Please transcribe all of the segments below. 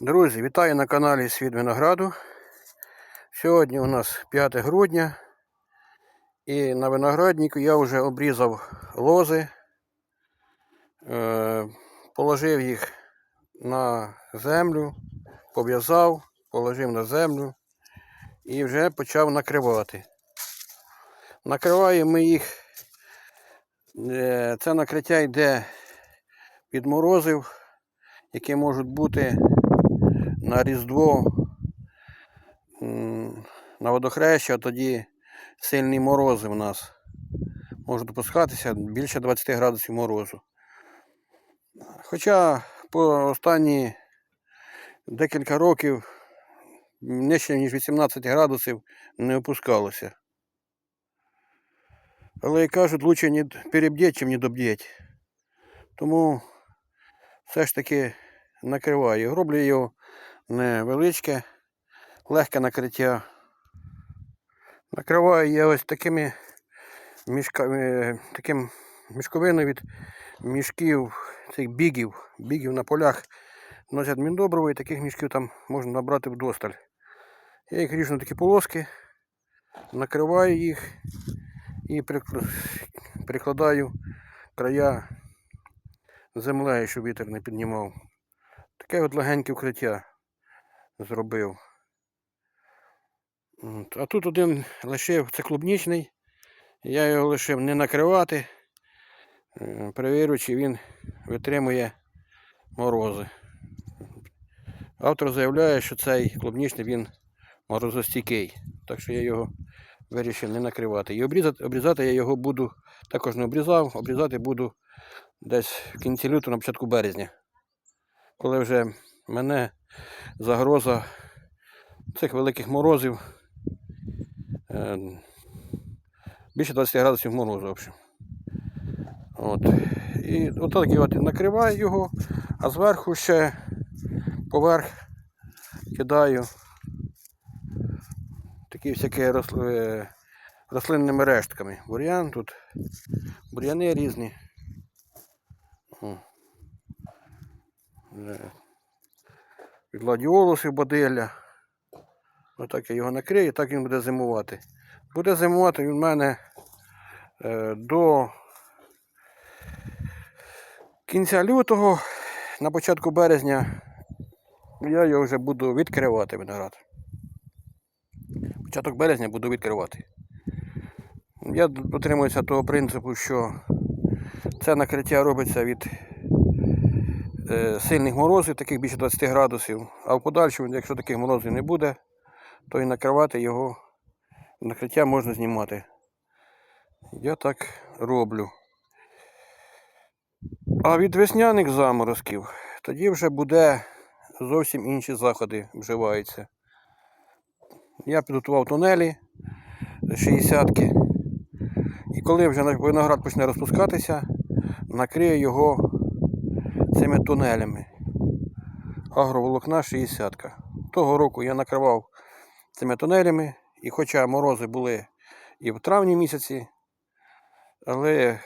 Друзі, вітаю на каналі Світ Винограду. Сьогодні у нас 5 грудня. І на винограднику я вже обрізав лози, е, положив їх на землю, пов'язав, положив на землю і вже почав накривати. Накриваємо їх. е, Це накриття йде від морозив, які можуть бути на Різдво на водохреща, тоді сильні морози в нас. Можуть допускатися більше 20 градусів морозу. Хоча по останні декілька років нижче, ніж 18 градусів не опускалося. Але кажуть, лучше не перебдіть, чим не добдіть. Тому все ж таки накриваю. Роблю його невеличке, легке накриття. Накриваю я ось такими мішками, таким мішковиною від мішків, цих бігів, бігів на полях носять міндобриво і таких мішків там можна набрати вдосталь. Я їх ріжу на такі полоски, накриваю їх і прикладаю края землею, щоб вітер не піднімав. Таке от легеньке вкриття зробив. А тут один лишив, це клубнічний. Я його лишив не накривати. Е, Перевірю, чи він витримує морози. Автор заявляє, що цей клубнічний він морозостійкий. Так що я його вирішив не накривати. І обрізати, обрізати я його буду, також не обрізав, обрізати буду десь в кінці лютого, на початку березня. Коли вже мене загроза цих великих морозів. е, Більше 20 градусів морозу, в общем. От. І отак от накриваю його, а зверху ще поверх кидаю такі всякі росл- е, рослинними рештками. Бур'ян тут, бур'яни різні. О. Від гладіолусів бодилля. Отак я його накрию, так він буде зимувати. Буде зимувати він в мене е, до кінця лютого, на початку березня я його вже буду відкривати виноград. Початок березня буду відкривати. Я дотримуюся того принципу, що це накриття робиться від сильних морозів, таких більше 20 градусів, а в подальшому, якщо таких морозів не буде, то і накривати його накриття можна знімати. Я так роблю. А від весняних заморозків тоді вже буде зовсім інші заходи вживаються. Я підготував тунелі 60-ки. І коли вже виноград почне розпускатися, накрию його цими тунелями. Агроволокна 60. -ка. Того року я накривав цими тунелями, і хоча морози були і в травні місяці, але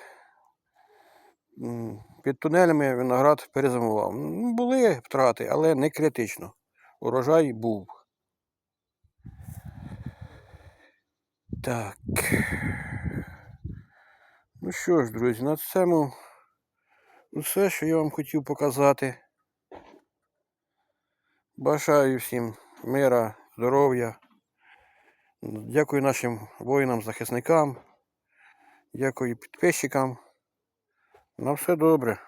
під тунелями виноград перезимував. Були втрати, але не критично. Урожай був. Так. Ну що ж, друзі, на цьому все, що я вам хотів показати. Бажаю всім мира, здоров'я. Дякую нашим воїнам-захисникам. Дякую підписчикам. На все добре.